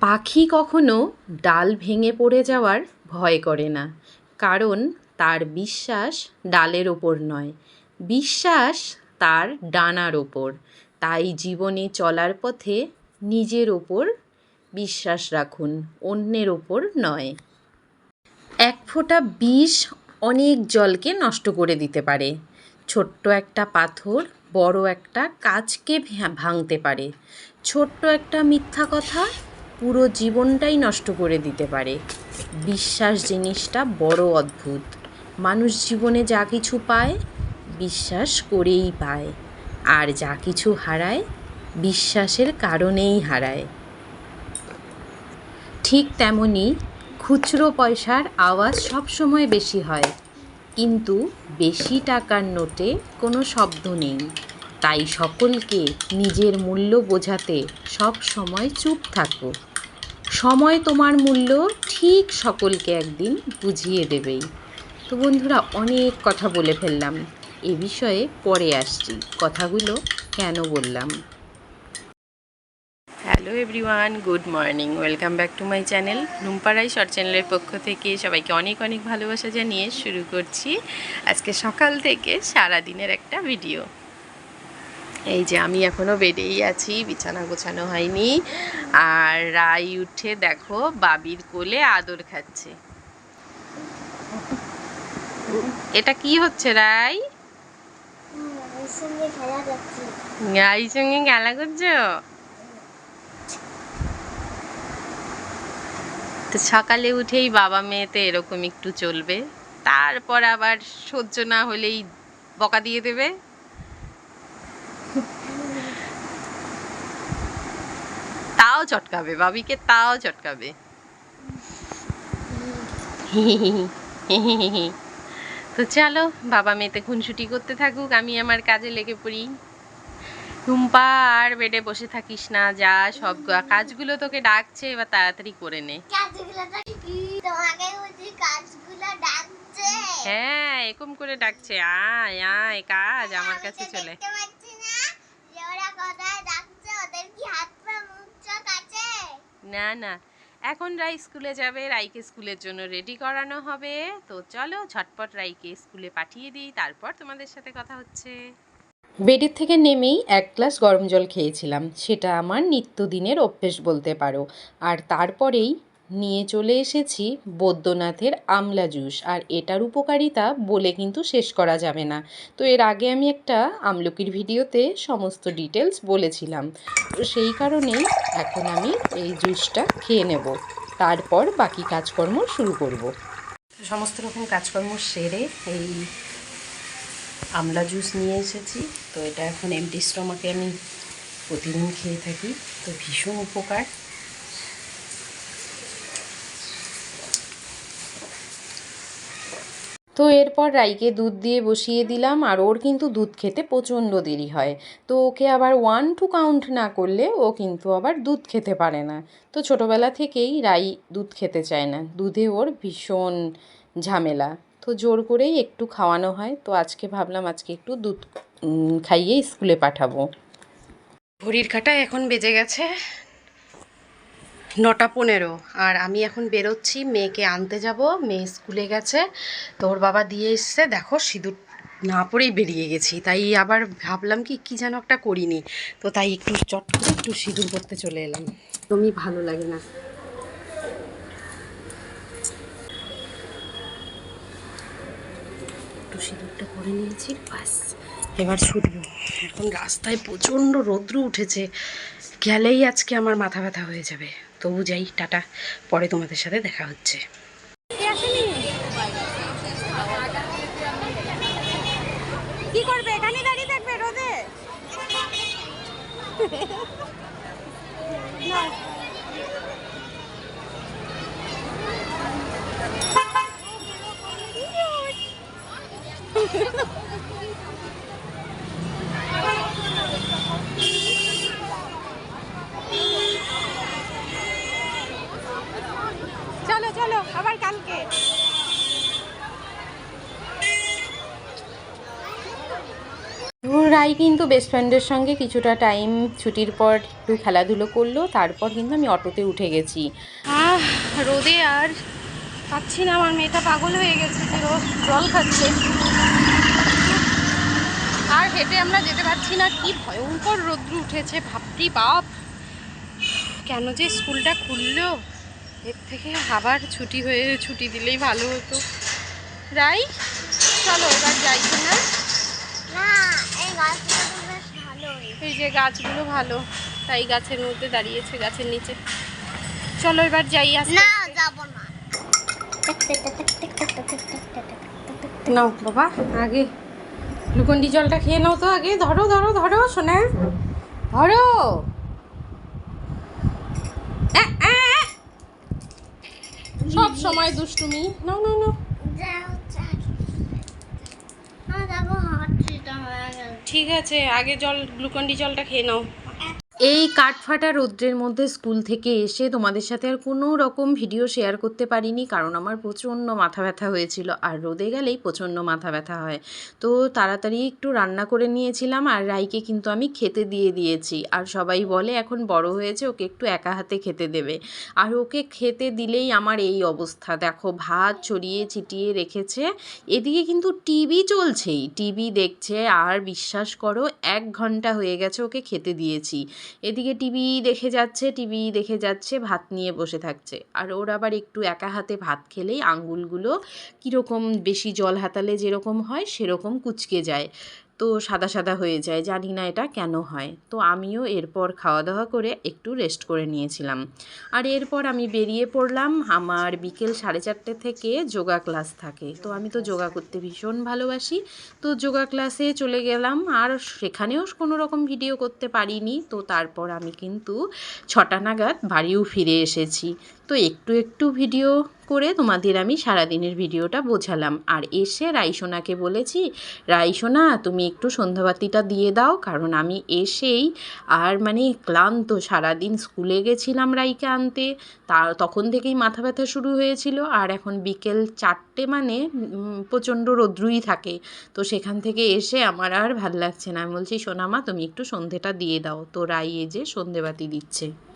পাখি কখনো ডাল ভেঙে পড়ে যাওয়ার ভয় করে না, কারণ তার বিশ্বাস ডালের ওপর নয়। বিশ্বাস তার ডানার ওপর। তাই জীবনে চলার পথে নিজের ওপর বিশ্বাস রাখুন, অন্যের ওপর নয়। এক ফোঁটা বিষ অনেক জলকে নষ্ট করে দিতে পারে। ছোট্ট একটা পাথর বড় একটা কাচকে ভা- ভাঙতে পারে। ছোট্ট একটা মিথ্যা কথা পুরো জীবনটাই নষ্ট করে দিতে পারে। বিশ্বাস জিনিসটা বড় অদ্ভুত। মানুষ জীবনে যা কিছু পায়, বিশ্বাস করেই পায়। আর যা কিছু হারায়, বিশ্বাসের কারণেই হারায়। ঠিক তেমনি খুচরো পয়সার আওয়াজ সবসময় বেশি হয়। কিন্তু বেশি টাকার নোটে কোনো শব্দ নেই। তাই সকলকে নিজের মূল্য বোঝাতে সব সময় চুপ থাকো। সময় তোমার মূল্য ঠিক সকলকে একদিন বুঝিয়ে দেবেই। তো বন্ধুরা, অনেক কথা বলে ফেললাম। এ বিষয়ে পরে আসছি। কথাগুলো কেন বললাম? Hello everyone, good morning. Welcome back to my channel রুম্পারাই short চ্যানেলের পক্ষ থেকে সবাইকে অনেক অনেক ভালোবাসা জানিয়ে শুরু করছি আজকে সকাল থেকে সারা দিনের একটা ভিডিও। এই যে আমি এখনও বেডেই আছি, বিছানা গোছানো হয়নি। আর রাই উঠে দেখো বাবির কোলে আদর খাচ্ছে। এটা কি হচ্ছে রাই? রাই সঙ্গে খেলা করছ? তো সকালে উঠেই বাবা মেয়েতে এরকম একটু চলবে। তারপর আবার সহ্য না হলেই বকা দিয়ে দেবে। চটকাবে বাবিকে তাও চটকাবে। তো চলো বাবা মেয়েতে খুনসুটি করতে থাকুক আমি আমার কাজে লেগে পড়ি। টুম্পা আর বেডে বসে থাকিস না যা সব কাজগুলো তোকে ডাকছে এবার তাড়াতাড়ি করে নে। হ্যাঁ এরকম করে ডাকছে আয় আয় কাজ আমার কাছে চলে। দেখতে পাচ্ছি না যে ওরা কোথায় ডাকছে ওদের কি হাত না না। এখন রাই স্কুলে যাবে, রাইকে স্কুলের জন্য রেডি করানো হবে। তো চলো, ঝটপট রাইকে স্কুলে পাঠিয়ে দিই, তারপর তোমাদের সাথে কথা হচ্ছে। বেডের থেকে নেমেই এক গ্লাস গরম জল খেয়েছিলাম। সেটা আমার নিত্যদিনের অভ্যেস বলতে পারো। আর তারপরেই নিয়ে চলে এসেছি বৈদ্যনাথের আমলা জুস। আর এটার উপকারিতা বলে কিন্তু শেষ করা যাবে না। তো এর আগে আমি একটা আমলকির ভিডিওতে সমস্ত ডিটেলস বলেছিলাম। তো সেই কারণেই এখন আমি এই জুসটা খেয়ে নেব। তারপর বাকি কাজকর্ম শুরু করব। সমস্ত রকম কাজকর্ম সেরে এই আমলা জুস নিয়ে এসেছি। তো এটা এখন এমটি স্টমাকে আমি প্রতিদিন খেয়ে থাকি। তো ভীষণ উপকার। তো এরপর রাইকে দুধ দিয়ে বসিয়ে দিলাম আর ওর কিন্তু দুধ খেতে প্রচণ্ড দেরি হয়। তো ওকে আবার ওয়ান টু কাউন্ট না করলে ও কিন্তু আবার দুধ খেতে পারে না। তো ছোটোবেলা থেকেই রাই দুধ খেতে চায় না। দুধে ওর ভীষণ ঝামেলা। তো জোর করেই একটু খাওয়ানো হয়। তো আজকে ভাবলাম আজকে একটু দুধ খাইয়ে স্কুলে পাঠাবো। ঘড়ির কাটা এখন বেজে গেছে। নটা পনেরো। আর আমি এখন বেরোচ্ছি, মেয়েকে আনতে যাব, মেয়ে স্কুলে গেছে। তো ওর বাবা দিয়ে এসছে। দেখো, সিঁদুর না পরেই বেরিয়ে গেছি। তাই আবার ভাবলাম কি কি যেন একটা করিনি। তো তাই একটু চট করে একটু সিঁদুর করতে চলে এলাম। একদমই ভালো লাগে না। একটু সিঁদুরটা করে নিয়েছি বাস এবার ছুটবো। এখন রাস্তায় প্রচণ্ড রৌদ্র উঠেছে। গেলেই আজকে আমার মাথা ব্যথা হয়ে যাবে। তবু যাই টাটা। পরে তোমাদের সাথে দেখা হচ্ছে। কি করবে? এখানে দাঁড়িয়ে থাকবে রোদে চলো চলো আবার কালকে ও রাই কিন্তু বেস্ট ফ্রেন্ডের সঙ্গে কিছুটা টাইম ছুটির পর একটু খেলাধুলো করল তারপর কিন্তু আমি অটোতে উঠে গেছি। রোদে আর পাচ্ছি না আমার মেয়েটা পাগল হয়ে গেছে যে রোজ জল খাচ্ছে। আর হেঁটে আমরা যেতে পারছি না কি ভয়ঙ্কর রোদ্র উঠেছে ভাবরি বাপ। কেন যে স্কুলটা খুললো এর থেকে আবার ছুটি হয়ে ছুটি দিলেই ভালো হতো। রাই চলো এবার যাই না না এই যে গাছগুলো ভালো তাই গাছের মধ্যে দাঁড়িয়েছে গাছের নিচে। চলো এবার যাই না। যাব না। নাও বাবা আগে গ্লুকন্ডি জলটা খেয়ে নাও তো আগে। ধরো ধরো ধরো শোনা ধরো। সব সময় দুষ্টুমি। নাও নাও নাও। হয়ে গেল ঠিক আছে আগে জল গ্লুকন্ডি জলটা খেয়ে নাও। এই কাঠফাটা রৌদ্রের মধ্যে স্কুল থেকে এসে তোমাদের সাথে আর কোনো রকম ভিডিও শেয়ার করতে পারিনি, কারণ আমার প্রচণ্ড মাথা ব্যথা হয়েছিল। আর রোদে গেলেই প্রচণ্ড মাথা ব্যথা হয়। তো তাড়াতাড়ি একটু রান্না করে নিয়েছিলাম, আর রাইকে কিন্তু আমি খেতে দিয়ে দিয়েছি। আর সবাই বলে, এখন বড় হয়েছে, ওকে একটু একা হাতে খেতে দেবে। আর ওকে খেতে দিলেই আমার এই অবস্থা। দেখো, ভাত ছড়িয়ে ছিটিয়ে রেখেছে। এদিকে কিন্তু টিভি চলছেই। টিভি দেখছে, আর বিশ্বাস করো, এক ঘণ্টা হয়ে গেছে ওকে খেতে দিয়েছি। এদিকে টিভি দেখে যাচ্ছে, টিভি দেখে যাচ্ছে, ভাত নিয়ে বসে থাকছে। আর ওর আবার একটু একা হাতে ভাত খেলেই আঙ্গুলগুলো কীরকম বেশি জল হাতালে যেরকম হয়, সেরকম কুচকে যায়। তো সাদা সাদা হয়ে যায়, জানি না এটা কেন হয়। তো আমিও এরপর খাওয়া দাওয়া করে একটু রেস্ট করে নিয়েছিলাম। আর এরপর আমি বেরিয়ে পড়লাম, আমার বিকেল সাড়ে চারটে থেকে যোগা ক্লাস থাকে। তো আমি তো যোগা করতে ভীষণ ভালোবাসি। তো যোগা ক্লাসে চলে গেলাম, আর সেখানেও কোনো রকম ভিডিও করতে পারিনি। তো তারপর আমি কিন্তু ছটা নাগাদ বাড়িও ফিরে এসেছি। তো একটু একটু ভিডিও করে তোমাদের আমি সারাদিনের ভিডিওটা বোঝালাম। আর এসে রাইসোনাকে বলেছি, রাইসোনা, তুমি একটু সন্ধ্যাবাতিটা দিয়ে দাও, কারণ আমি এসেই আর মানে ক্লান্ত, সারাদিন স্কুলে গেছিলাম রাইকে আনতে, তা তখন থেকেই মাথা ব্যথা শুরু হয়েছিল। আর এখন বিকেল চারটে মানে প্রচণ্ড রৌদ্রুই থাকে। তো সেখান থেকে এসে আমার আর ভালো লাগছে না। আমি বলছি, সোনামা, তুমি একটু সন্ধেটা দিয়ে দাও। তো রাই এ যে সন্ধেবাতি দিচ্ছে।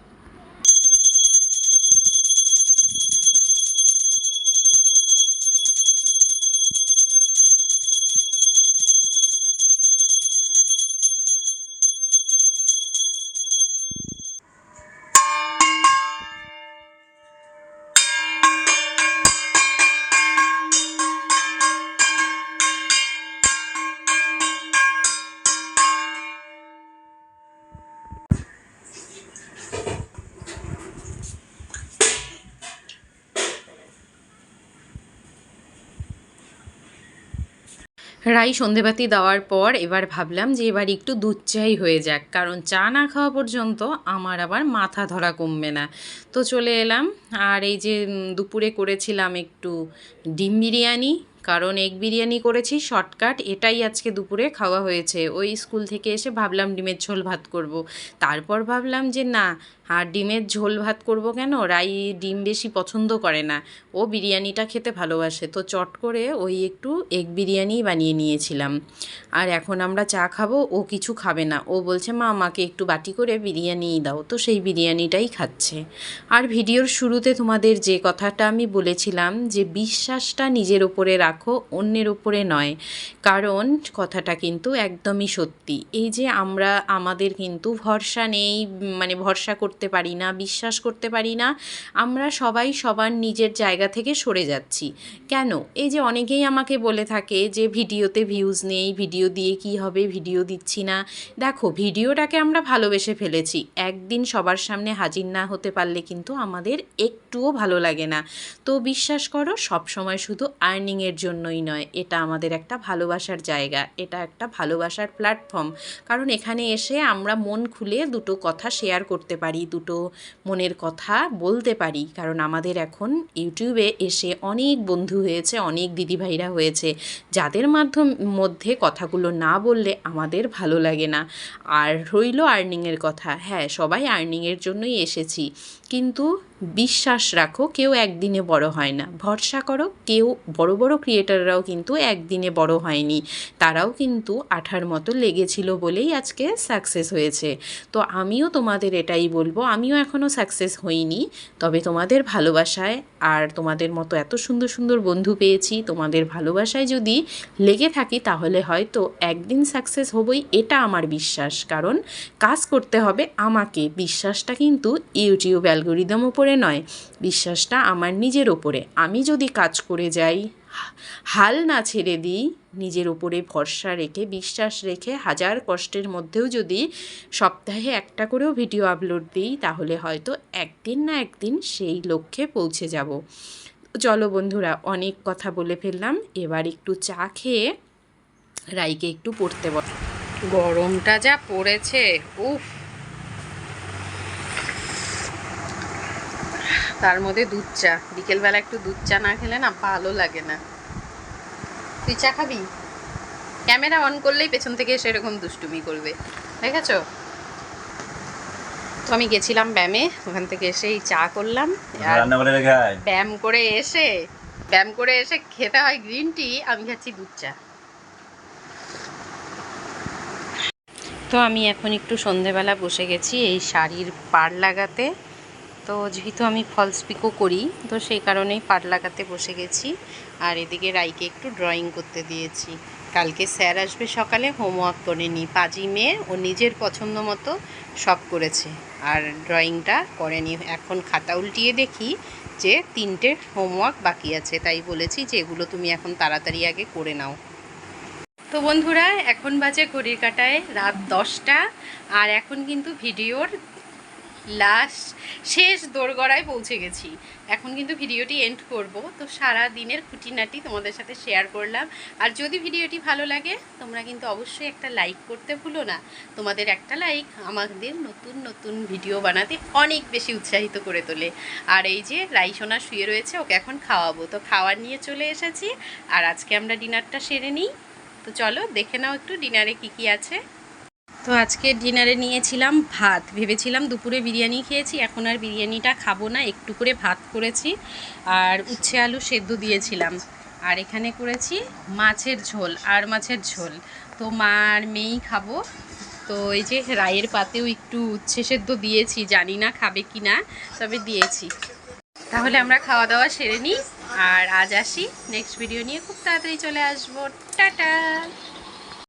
রাই সন্ধেবাতি দেওয়ার পর এবার ভাবলাম যে এবার একটু দুধ চাই হয়ে যাক, কারণ চা না খাওয়া পর্যন্ত আমার আবার মাথা ধরা কমবে না তো চলে এলাম, আর এই যে দুপুরে করেছিলাম একটু ডিম বিরিয়ানি, কারণ এগ বিরিয়ানি করেছি, শর্টকাট, এটাই আজকে দুপুরে খাওয়া হয়েছে ওই স্কুল থেকে এসে ভাবলাম ডিমের ঝোল ভাত করব। তারপর ভাবলাম যে না আর ডিমের ঝোল ভাত করব কেন? রাই ডিম বেশি পছন্দ করে না। ও বিরিয়ানিটা খেতে ভালোবাসে, তো চট করে ওই একটু এগ বিরিয়ানি বানিয়ে নিয়েছিলাম। আর এখন আমরা চা খাব, ও কিছু খাবে না। ও বলছে, মা, আমাকে একটু বাটি করে বিরিয়ানিই দাও। তো সেই বিরিয়ানিটাই খাচ্ছে। আর ভিডিওর শুরুতে তোমাদের যে কথাটা আমি বলেছিলাম, যে বিশ্বাসটা নিজের ওপরে রাখো, অন্যের ওপরে নয়। কারণ কথাটা কিন্তু একদমই সত্যি। এই যে আমরা, আমাদের কিন্তু ভরসা নেই মানে ভরসা করতে পারি না, বিশ্বাস করতে পারি না, আমরা সবাই সবার নিজের জায়গা থেকে সরে যাচ্ছি। কেন? এই যে অনেকেই আমাকে বলে থাকে যে ভিডিওতে ভিউজ নেই ভিডিও দিয়ে কি হবে ভিডিও দিচ্ছি না। দেখো, ভিডিওটাকে আমরা ভালোবেসে ফেলেছি। একদিন সবার সামনে হাজির না হতে পারলে কিন্তু আমাদের একটুও ভালো লাগে না। তো বিশ্বাস করো সব সময় শুধু আর্নিংয়ের জন্যই নয়, এটা আমাদের একটা ভালোবাসার জায়গা, এটা একটা ভালোবাসার প্ল্যাটফর্ম কারণ এখানে এসে আমরা মন খুলে দুটো কথা শেয়ার করতে পারি দুটো মনের কথা বলতে পারি। কারণ আমাদের এখন ইউটিউবে এসে অনেক বন্ধু হয়েছে, অনেক দিদিভাইরা হয়েছে, যাদের মাধ্যম, মধ্যে কথাগুলো না বললে আমাদের ভালো লাগে না। আর রইল আর্নিংয়ের কথা। হ্যাঁ সবাই আর্নিংয়ের জন্যই এসেছি। কিন্তু বিশ্বাস রাখো, কেউ একদিনে বড় হয় না। ভরসা করো, কেউ, বড় বড় ক্রিয়েটাররাও কিন্তু একদিনে বড় হয়নি। তারাও কিন্তু আঠার মতো লেগেছিল বলেই আজকে সাকসেস হয়েছে। তো আমিও তোমাদের এটাই বলব, আমিও এখনও সাকসেস হইনি, তবে তোমাদের ভালোবাসায় আর তোমাদের মতো এত সুন্দর সুন্দর বন্ধু পেয়েছি, তোমাদের ভালোবাসায় যদি লেগে থাকি তাহলে হয়তো একদিন সাকসেস হবই, এটা আমার বিশ্বাস। কারণ কাজ করতে হবে আমাকে, বিশ্বাসটা কিন্তু ইউটিউব অ্যালগোরিদম ওপরে নয়, বিশ্বাসটা আমার নিজের ওপরে আমি যদি কাজ করে যাই, হাল না ছেড়ে দিই, নিজের ওপরে ভরসা রেখে, বিশ্বাস রেখে, হাজার কষ্টের মধ্যেও যদি সপ্তাহে একটা করেও ভিডিও আপলোড দিই, তাহলে হয়তো একদিন না একদিন সেই লক্ষ্যে পৌঁছে যাব। চলো বন্ধুরা, অনেক কথা বলে ফেললাম। এবার একটু চা খেয়ে রাইকে একটু পড়তে বল গরমটা যা পড়েছে, উফ! তার মধ্যে দুধ চা। বিকেলবেলা একটু দুধ চা না খেলে না ভালো লাগে না। তুই চা খাবি? ক্যামেরা অন করলেই পেছন থেকে এসে এরকম দুষ্টুমি করবে। দেখেছ? তো আমি গেছিলাম ব্যায়ামে ওখান থেকে এসেই চা করলাম। ব্যায়াম করে এসে ব্যায়াম করে এসে খেতে হয় গ্রিন টি আমি খাচ্ছি দুধ চা। তো আমি এখন একটু সন্ধেবেলা বসে গেছি এই শাড়ির পাড় লাগাতে। তো যেহেতু আমি ফলস পিকো করি, তো সেই কারণেই পাট লাগাতে বসে গেছি। আর এদিকে রাইকে একটু ড্রয়িং করতে দিয়েছি। কালকে স্যার আসবে সকালে হোমওয়ার্ক করে নি। পাজি মেয়ে, ও নিজের পছন্দ মতো সব করেছে। আর ড্রয়িংটা করেনি এখন খাতা উল্টিয়ে দেখি যে তিনটে হোমওয়ার্ক বাকি আছে। তাই বলেছি যে এগুলো তুমি এখন তাড়াতাড়ি আগে করে নাও। তো বন্ধুরা, এখন বাজে ঘড়ির কাটায় রাত দশটা। আর এখন কিন্তু ভিডিওর লাস্ট শেষ দোরগড়ায় পৌঁছে গেছি। এখন কিন্তু ভিডিওটি এন্ড করব। তো সারা দিনের খুঁটিনাটি তোমাদের সাথে শেয়ার করলাম। আর যদি ভিডিওটি ভালো লাগে, তোমরা কিন্তু অবশ্যই একটা লাইক করতে ভুলো না। তোমাদের একটা লাইক আমাদের নতুন নতুন ভিডিও বানাতে অনেক বেশি উৎসাহিত করে তোলে। আর এই যে রাইসোনা শুয়ে রয়েছে, ওকে এখন খাওয়াবো। তো খাওয়ার নিয়ে চলে এসেছি। আর আজকে আমরা ডিনারটা সেরে নিই। তো চলো দেখে নাও একটু ডিনারে কি কি আছে। তো আজকে ডিনারে নিয়েছিলাম ভাত। ভেবেছিলাম দুপুরে বিরিয়ানি খেয়েছি, এখন আর বিরিয়ানিটা খাব না, একটু করে ভাত করেছি আর উচ্ছে আলু সেদ্ধ দিয়েছিলাম। আর এখানে করেছি মাছের ঝোল, আর মাছের ঝোল। তো মা আর মেয়েই খাব। তো এই যে রায়ের পাতেও একটু উচ্ছে সেদ্ধ দিয়েছি, জানি না খাবে কি না, তবে দিয়েছি। তাহলে আমরা খাওয়া দাওয়া সেরে নিই। আর আজ আসি নেক্সট ভিডিও নিয়ে খুব তাড়াতাড়ি চলে আসব। টাটা!